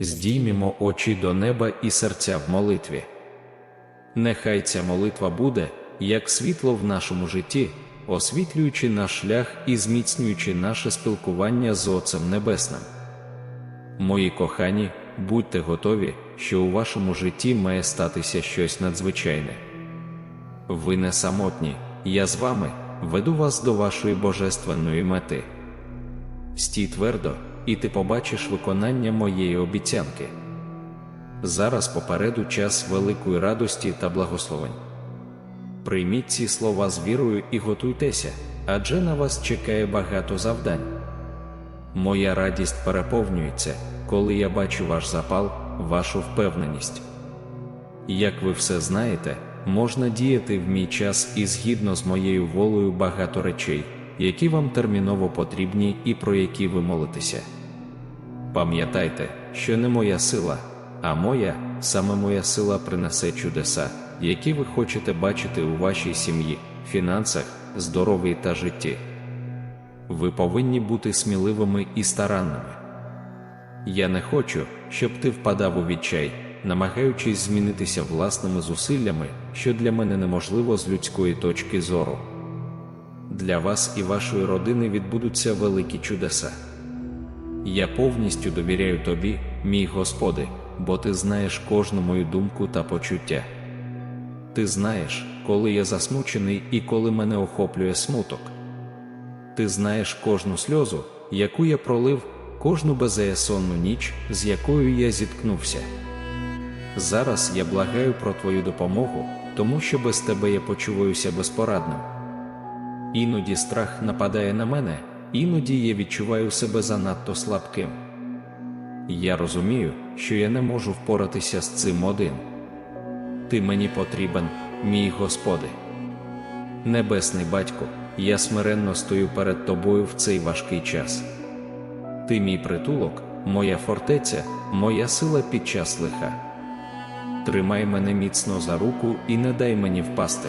Здіймімо очі до неба і серця в молитві. Нехай ця молитва буде, як світло в нашому житті, освітлюючи наш шлях і зміцнюючи наше спілкування з Отцем Небесним. Мої кохані, будьте готові, що у вашому житті має статися щось надзвичайне. Ви не самотні, я з вами веду вас до вашої божественної мети. Стій твердо, і ти побачиш виконання моєї обіцянки. Зараз попереду час великої радості та благословень. Прийміть ці слова з вірою і готуйтеся, адже на вас чекає багато завдань. Моя радість переповнюється, коли я бачу ваш запал, вашу впевненість. Як ви все знаєте, можна діяти в мій час і згідно з моєю волею багато речей, які вам терміново потрібні і про які ви молитеся. Пам'ятайте, що не моя сила, а моя, саме моя сила принесе чудеса, які ви хочете бачити у вашій сім'ї, фінансах, здоров'ї та житті. Ви повинні бути сміливими і старанними. Я не хочу, щоб ти впадав у відчай, намагаючись змінитися власними зусиллями, що для мене неможливо з людської точки зору. Для вас і вашої родини відбудуться великі чудеса. Я повністю довіряю тобі, мій Господи, бо ти знаєш кожну мою думку та почуття. Ти знаєш, коли я засмучений і коли мене охоплює смуток. Ти знаєш кожну сльозу, яку я пролив, кожну беззаясонну ніч, з якою я зіткнувся. Зараз я благаю про твою допомогу, тому що без тебе я почуваюся безпорадним. Іноді страх нападає на мене, іноді я відчуваю себе занадто слабким. Я розумію, що я не можу впоратися з цим один. Ти мені потрібен, мій Господи. Небесний Батько, я смиренно стою перед Тобою в цей важкий час. Ти мій притулок, моя фортеця, моя сила під час лиха. Тримай мене міцно за руку і не дай мені впасти.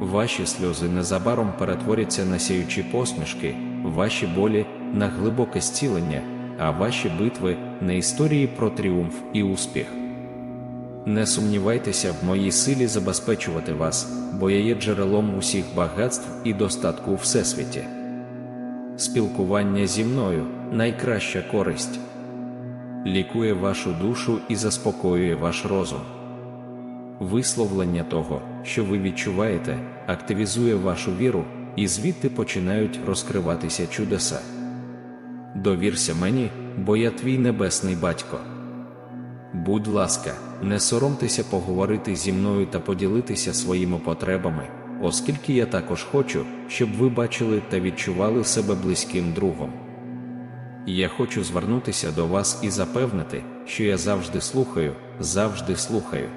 Ваші сльози незабаром перетворяться на сяючі посмішки, ваші болі на глибоке зцілення, а ваші битви на історії про тріумф і успіх. Не сумнівайтеся в моїй силі забезпечувати вас, бо я є джерелом усіх багатств і достатку у всесвіті. Спілкування зі мною найкраща користь, лікує вашу душу і заспокоює ваш розум. Висловлення того, що ви відчуваєте, активізує вашу віру, і звідти починають розкриватися чудеса. Довірся мені, бо я твій небесний батько. Будь ласка, не соромтеся поговорити зі мною та поділитися своїми потребами, оскільки я також хочу, щоб ви бачили та відчували себе близьким другом. Я хочу звернутися до вас і запевнити, що я завжди слухаю, завжди слухаю.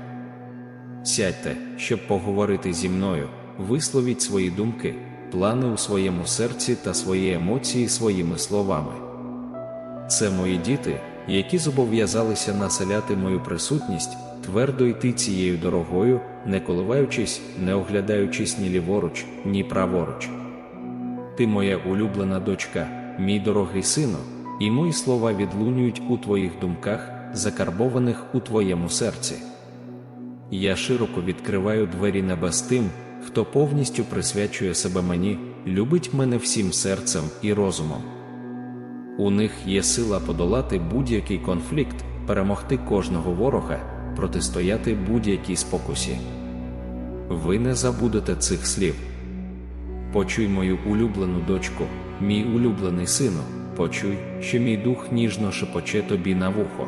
Сядьте, щоб поговорити зі мною, висловіть свої думки, плани у своєму серці та свої емоції своїми словами. Це мої діти, які зобов'язалися населяти мою присутність, твердо йти цією дорогою, не коливаючись, не оглядаючись ні ліворуч, ні праворуч. Ти моя улюблена дочка, мій дорогий сину, і мої слова відлунюють у твоїх думках, закарбованих у твоєму серці. Я широко відкриваю двері небес тим, хто повністю присвячує себе мені, любить мене всім серцем і розумом. У них є сила подолати будь-який конфлікт, перемогти кожного ворога, протистояти будь-якій спокусі. Ви не забудете цих слів. Почуй мою улюблену дочку, мій улюблений сину, почуй, що мій дух ніжно шепоче тобі на вухо.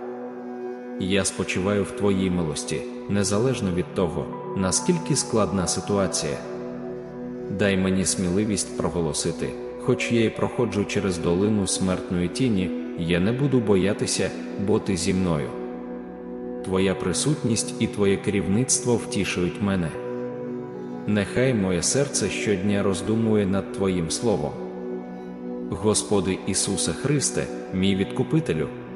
Я спочиваю в Твоїй милості, незалежно від того, наскільки складна ситуація. Дай мені сміливість проголосити, хоч я й проходжу через долину смертної тіні, я не буду боятися, бо ти зі мною. Твоя присутність і Твоє керівництво втішують мене. Нехай моє серце щодня роздумує над Твоїм Словом. Господи Ісусе Христе, мій відкупителю,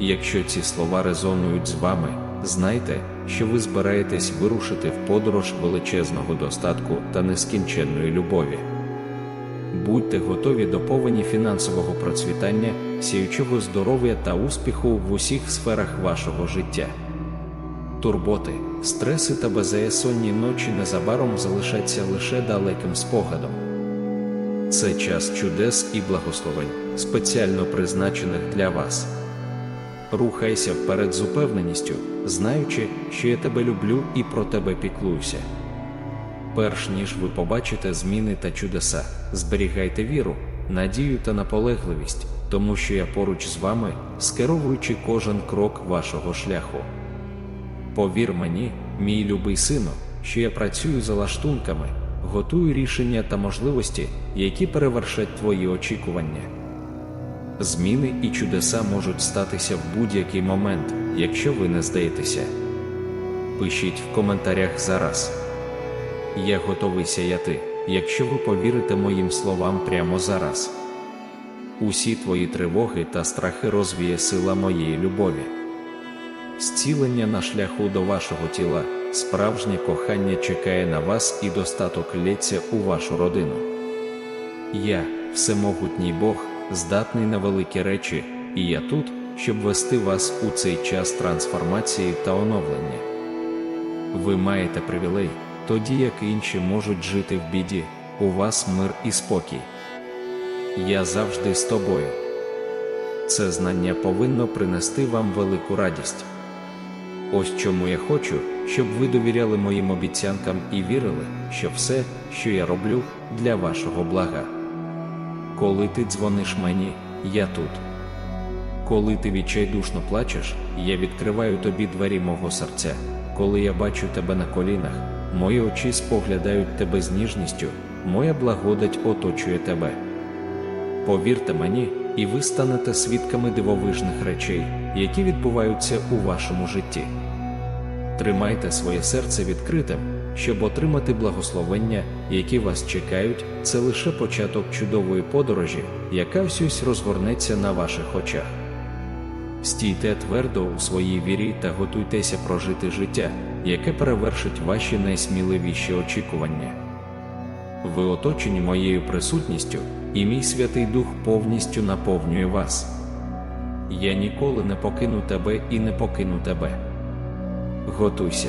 Якщо ці слова резонують з вами, знайте, що ви збираєтесь вирушити в подорож величезного достатку та нескінченної любові. Будьте готові до повені фінансового процвітання, сіючого здоров'я та успіху в усіх сферах вашого життя. Турботи, стреси та беззаєсонні ночі незабаром залишаться лише далеким спогадом. Це час чудес і благословень, спеціально призначених для вас. Рухайся вперед з упевненістю, знаючи, що я тебе люблю і про тебе піклуюся. Перш ніж ви побачите зміни та чудеса, зберігайте віру, надію та наполегливість, тому що я поруч з вами, скеровуючи кожен крок вашого шляху. Повір мені, мій любий сину, що я працюю за лаштунками, готую рішення та можливості, які перевершать твої очікування. Зміни і чудеса можуть статися в будь-який момент, якщо ви не здаєтеся. Пишіть в коментарях зараз. Я готовий сяяти, якщо ви повірите моїм словам прямо зараз. Усі твої тривоги та страхи розвіє сила моєї любові. Зцілення на шляху до вашого тіла, справжнє кохання чекає на вас і достаток лється у вашу родину. Я, всемогутній Бог, здатний на великі речі, і я тут, щоб вести вас у цей час трансформації та оновлення. Ви маєте привілей, тоді як інші можуть жити в біді, у вас мир і спокій. Я завжди з тобою. Це знання повинно принести вам велику радість. Ось чому я хочу, щоб ви довіряли моїм обіцянкам і вірили, що все, що я роблю, для вашого блага. Коли ти дзвониш мені, я тут. Коли ти відчайдушно плачеш, я відкриваю тобі двері мого серця. Коли я бачу тебе на колінах, мої очі споглядають тебе з ніжністю, моя благодать оточує тебе. Повірте мені, і ви станете свідками дивовижних речей, які відбуваються у вашому житті. Тримайте своє серце відкритим, щоб отримати благословення, які вас чекають, це лише початок чудової подорожі, яка всюсь розгорнеться на ваших очах. Стійте твердо у своїй вірі та готуйтеся прожити життя, яке перевершить ваші найсміливіші очікування. Ви оточені моєю присутністю, і мій Святий Дух повністю наповнює вас. Я ніколи не покину тебе і не покину тебе. Готуйся.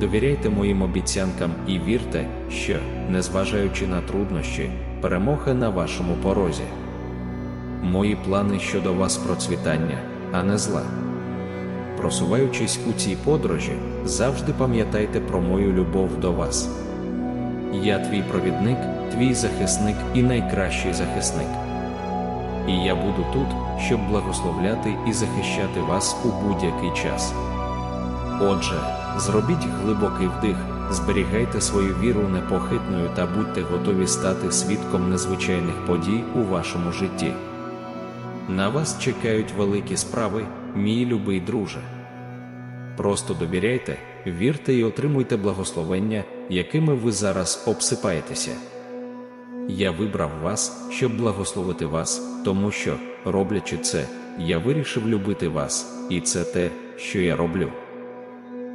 довіряйте моїм обіцянкам і вірте, що, незважаючи на труднощі, перемога на вашому порозі. Мої плани щодо вас процвітання, а не зла. Просуваючись у цій подорожі, завжди пам'ятайте про мою любов до вас. Я твій провідник, твій захисник і найкращий захисник. І я буду тут, щоб благословляти і захищати вас у будь-який час. Отже, зробіть глибокий вдих, зберігайте свою віру непохитною та будьте готові стати свідком незвичайних подій у вашому житті. На вас чекають великі справи, мій любий друже. Просто довіряйте, вірте і отримуйте благословення, якими ви зараз обсипаєтеся. Я вибрав вас, щоб благословити вас, тому що, роблячи це, я вирішив любити вас, і це те, що я роблю.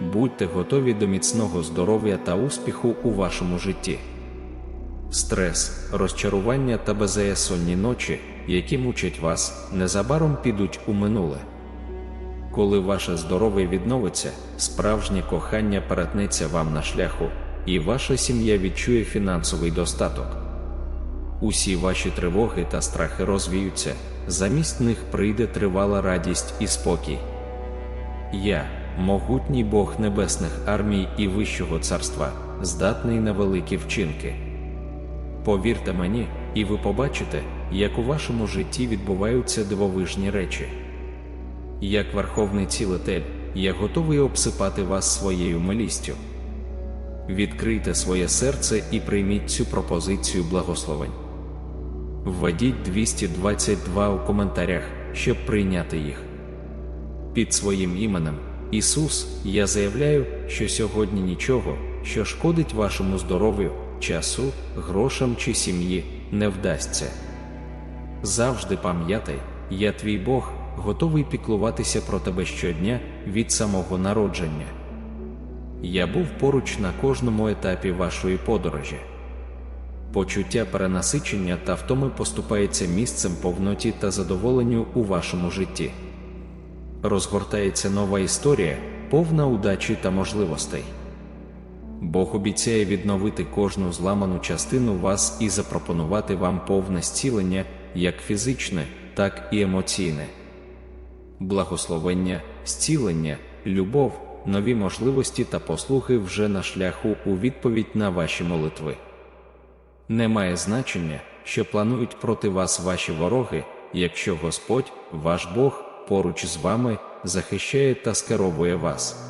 Будьте готові до міцного здоров'я та успіху у вашому житті. Стрес, розчарування та беззаєсонні ночі, які мучать вас, незабаром підуть у минуле. Коли ваше здоров'я відновиться, справжнє кохання перетнеться вам на шляху, і ваша сім'я відчує фінансовий достаток. Усі ваші тривоги та страхи розвіються, замість них прийде тривала радість і спокій. Я, могутній Бог небесних армій і Вищого царства, здатний на великі вчинки. Повірте мені, і ви побачите, як у вашому житті відбуваються дивовижні речі. Як верховний цілитель, я готовий обсипати вас своєю милістю. Відкрийте своє серце і прийміть цю пропозицію благословень. Введіть 222 у коментарях, щоб прийняти їх. Під своїм іменем Ісус, я заявляю, що сьогодні нічого, що шкодить вашому здоров'ю, часу, грошам чи сім'ї, не вдасться. Завжди пам'ятай, я твій Бог, готовий піклуватися про тебе щодня від самого народження. Я був поруч на кожному етапі вашої подорожі. Почуття перенасичення та втоми поступається місцем повноті та задоволенню у вашому житті. Розгортається нова історія, повна удачі та можливостей. Бог обіцяє відновити кожну зламану частину вас і запропонувати вам повне зцілення, як фізичне, так і емоційне. Благословення, зцілення, любов, нові можливості та послуги вже на шляху у відповідь на ваші молитви. Не має значення, що планують проти вас ваші вороги, якщо Господь, ваш Бог, поруч з вами захищає та скеровує вас.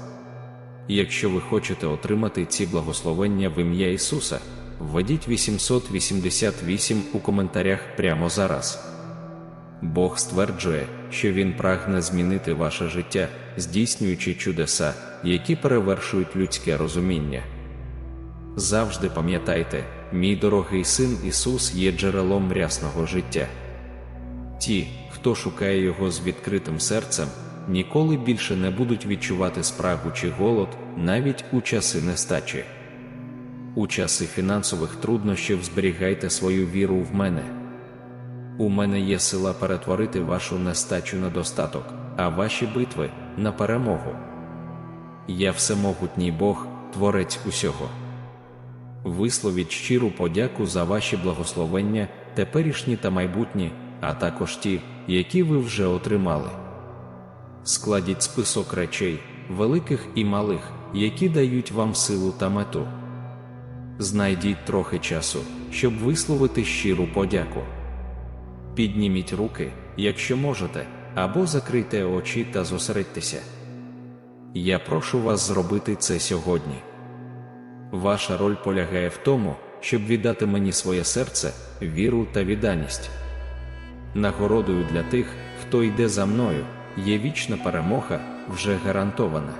Якщо ви хочете отримати ці благословення в ім'я Ісуса, введіть 888 у коментарях прямо зараз. Бог стверджує, що Він прагне змінити ваше життя, здійснюючи чудеса, які перевершують людське розуміння. Завжди пам'ятайте, мій дорогий син Ісус є джерелом рясного життя. Ті, хто шукає Його з відкритим серцем, ніколи більше не будуть відчувати спрагу чи голод навіть у часи нестачі. У часи фінансових труднощів зберігайте свою віру в мене. У мене є сила перетворити вашу нестачу на достаток, а ваші битви на перемогу. Я всемогутній Бог, творець усього. Висловіть щиру подяку за ваші благословення, теперішні та майбутні, а також ті, які ви вже отримали. Складіть список речей, великих і малих, які дають вам силу та мету. Знайдіть трохи часу, щоб висловити щиру подяку. Підніміть руки, якщо можете, або закрийте очі та зосередьтеся. Я прошу вас зробити це сьогодні. Ваша роль полягає в тому, щоб віддати мені своє серце, віру та відданість. Нагородою для тих, хто йде за мною, є вічна перемога, вже гарантована.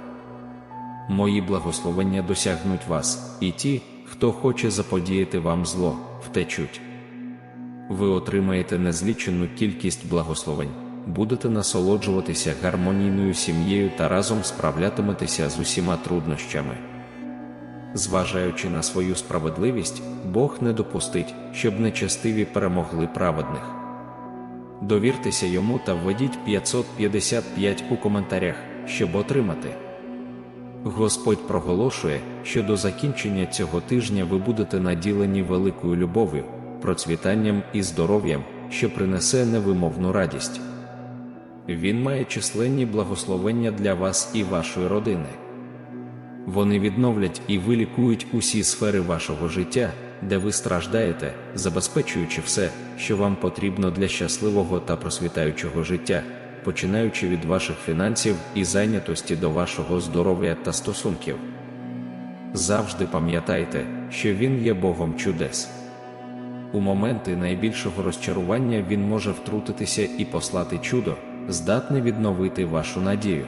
Мої благословення досягнуть вас, і ті, хто хоче заподіяти вам зло, втечуть. Ви отримаєте незлічену кількість благословень, будете насолоджуватися гармонійною сім'єю та разом справлятиметеся з усіма труднощами. Зважаючи на свою справедливість, Бог не допустить, щоб нечестиві перемогли праведних. Довіртеся йому та введіть 555 у коментарях, щоб отримати. Господь проголошує, що до закінчення цього тижня ви будете наділені великою любов'ю, процвітанням і здоров'ям, що принесе невимовну радість. Він має численні благословення для вас і вашої родини. Вони відновлять і вилікують усі сфери вашого життя, де ви страждаєте, забезпечуючи все, що вам потрібно для щасливого та просвітаючого життя, починаючи від ваших фінансів і зайнятості до вашого здоров'я та стосунків. Завжди пам'ятайте, що Він є Богом чудес. У моменти найбільшого розчарування Він може втрутитися і послати чудо, здатне відновити вашу надію.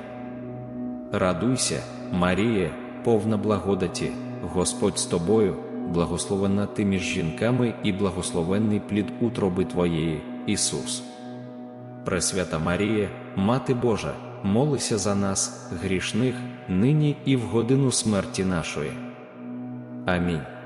Радуйся, Маріє, повна благодаті, Господь з тобою, благословена ти між жінками і благословенний плід утроби Твоєї, Ісус. Пресвята Марія, Мати Божа, молися за нас, грішних, нині і в годину смерті нашої. Амінь.